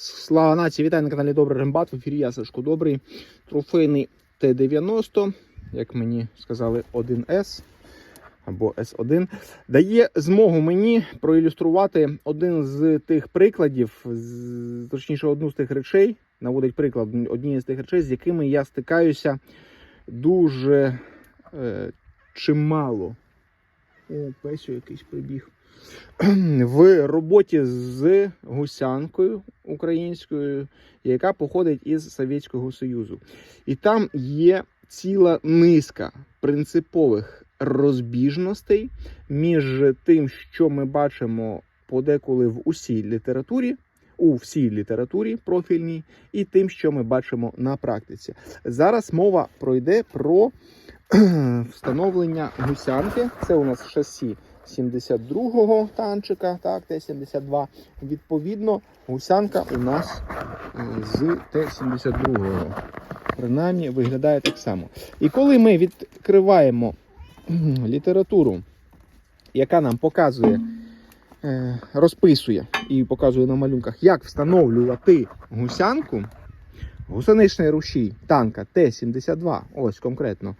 Слава нації, вітаю на каналі Добрий Рембат. В ефірі я Сашко Добрий. Трофейний Т-90, як мені сказали, 1С або С1, дає змогу мені проілюструвати один з тих прикладів, точніше, одну з тих речей, наводить приклад однієї з тих речей, з якими я стикаюся дуже е, чимало. О, Песю якийсь прибіг. В роботі з гусянкою українською, яка походить із Совєтського Союзу. І там є ціла низка принципових розбіжностей між тим, що ми бачимо подеколи в усій літературі, у всій літературі профільній, і тим, що ми бачимо на практиці. Зараз мова пройде про встановлення гусянки. Це у нас шасі 72-го танчика, так, Т-72. Відповідно, гусянка у нас е, з Т-72. Принаймні виглядає так само. І коли ми відкриваємо літературу, яка нам показує, е, розписує і показує на малюнках, як встановлювати гусянку, гусеничний рушій танка Т-72, ось конкретно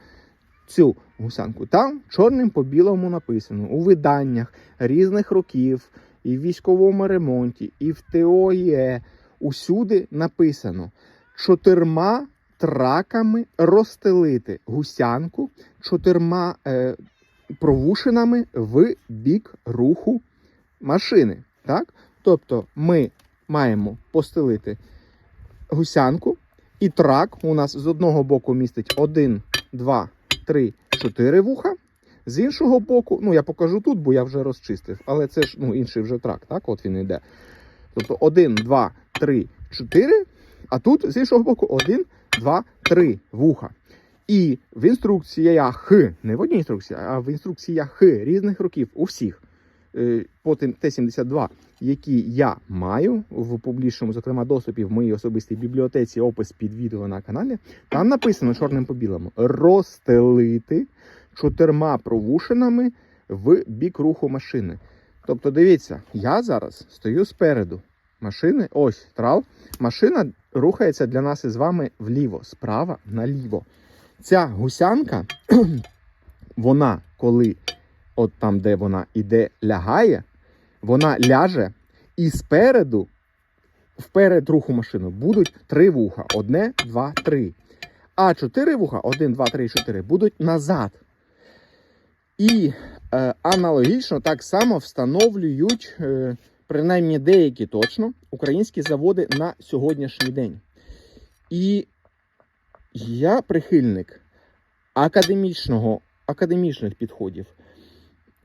цю гусянку. Там чорним по білому написано у виданнях різних років, і в військовому ремонті, і в ТОЄ. Усюди написано чотирма траками розстелити гусянку чотирма е, провушинами в бік руху машини. Так? Тобто ми маємо постелити гусянку, і трак у нас з одного боку містить 1, 2, 3, 4 вуха. З іншого боку, ну я покажу тут, бо я вже розчистив, але це ж ну, інший вже трак, так? От він йде. Тобто 1, 2, 3, 4. А тут з іншого боку 1, 2, 3 вуха. І в інструкціях, не в одній інструкції, а в інструкціях різних років у всіх по тим Т-72, які я маю в публічному, зокрема, доступі в моїй особистій бібліотеці, опис під відео на каналі, там написано чорним по білому розстелити чотирма провушинами в бік руху машини. Тобто, дивіться, я зараз стою спереду машини, ось трал. Машина рухається для нас із вами вліво, справа наліво. Ця гусянка, вона, коли от там, де вона іде, лягає, вона ляже і спереду, вперед руху машини, будуть три вуха. Одне, два, три. А чотири вуха, один, два, три, чотири, будуть назад. І е, аналогічно так само встановлюють, е, принаймні деякі точно, українські заводи на сьогоднішній день. І я прихильник академічного, академічних підходів.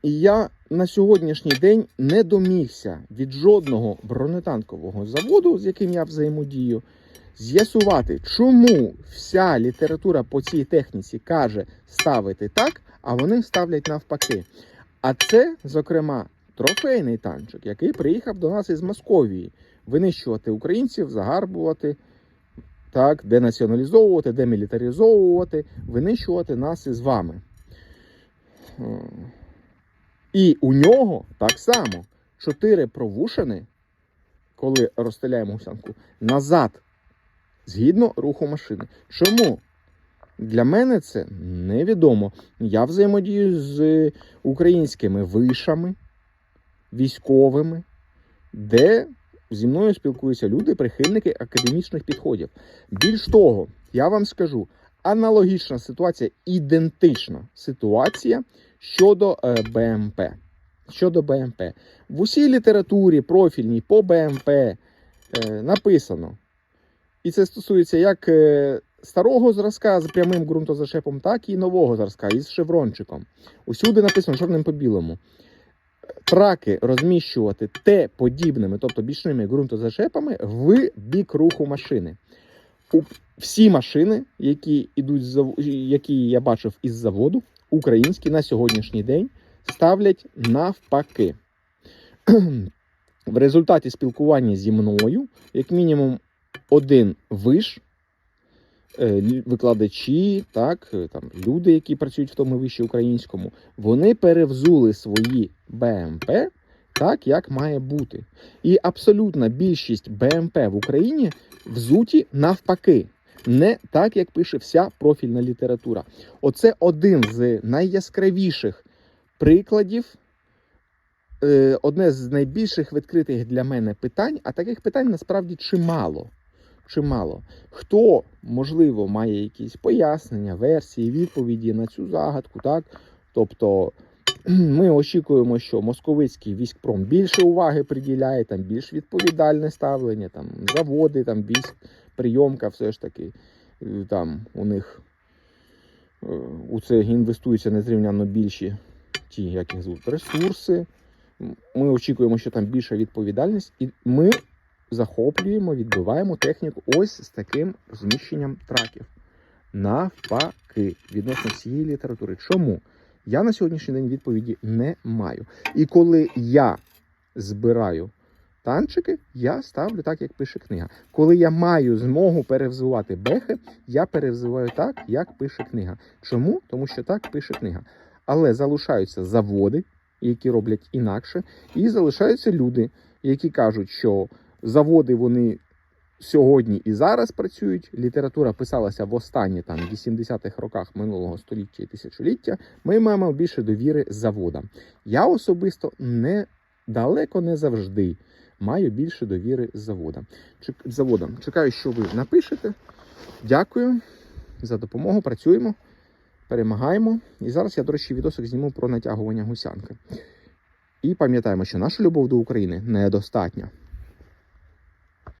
І я на сьогоднішній день не домігся від жодного бронетанкового заводу, з яким я взаємодію, з'ясувати, чому вся література по цій техніці каже ставити так, а вони ставлять навпаки. А це, зокрема, трофейний танчик, який приїхав до нас із Московії винищувати українців, загарбувати, так, денаціоналізовувати, демілітаризовувати, винищувати нас із вами. І у нього так само чотири провушини, коли розстріляємо гусянку, назад, згідно руху машини. Чому? Для мене це невідомо. Я взаємодію з українськими вишами, військовими, де зі мною спілкуються люди, прихильники академічних підходів. Більш того, я вам скажу, аналогічна ситуація, ідентична ситуація щодо е, БМП. Щодо БМП. В усій літературі профільній по БМП е, написано. І це стосується як е, старого зразка з прямим ґрунтозашепом, так і нового зразка із шеврончиком. Усюди написано чорним по білому. Траки розміщувати Т-подібними, тобто бічними ґрунтозашепами, в бік руху машини. Всі машини, які ідуть з які я бачив із заводу, українські на сьогоднішній день ставлять навпаки. В результаті спілкування зі мною, як мінімум, один виш, е, викладачі, так, е, там, люди, які працюють в тому виші українському, вони перевзули свої БМП так, як має бути. І абсолютна більшість БМП в Україні взуті навпаки. Не так, як пише вся профільна література. Оце один з найяскравіших прикладів, е, одне з найбільших відкритих для мене питань, а таких питань насправді чимало. Чимало. Хто, можливо, має якісь пояснення, версії, відповіді на цю загадку, так? Тобто ми очікуємо, що московицький військпром більше уваги приділяє, там більш відповідальне ставлення, там заводи, там військ, прийомка, все ж таки. е, Там у них е, у це інвестуються незрівняно більші ті, як їх звуть, ресурси. Ми очікуємо, що там більша відповідальність, і ми захоплюємо, відбиваємо техніку ось з таким розміщенням траків. Навпаки, відносно всієї літератури. Чому? Я на сьогоднішній день відповіді не маю. І коли я збираю танчики, я ставлю так, як пише книга. Коли я маю змогу перевзувати бехи, я перевзиваю так, як пише книга. Чому? Тому що так пише книга. Але залишаються заводи, які роблять інакше, і залишаються люди, які кажуть, що заводи вони сьогодні і зараз працюють. Література писалася в останні там 80-х роках минулого століття і тисячоліття. Ми маємо більше довіри заводам. Я особисто не далеко не завжди маю більше довіри заводам. Чек- заводом. Чекаю, що ви напишете. Дякую за допомогу. Працюємо, перемагаємо. І зараз я, до речі, відосик зніму про натягування гусянки. І пам'ятаємо, що наша любов до України недостатня.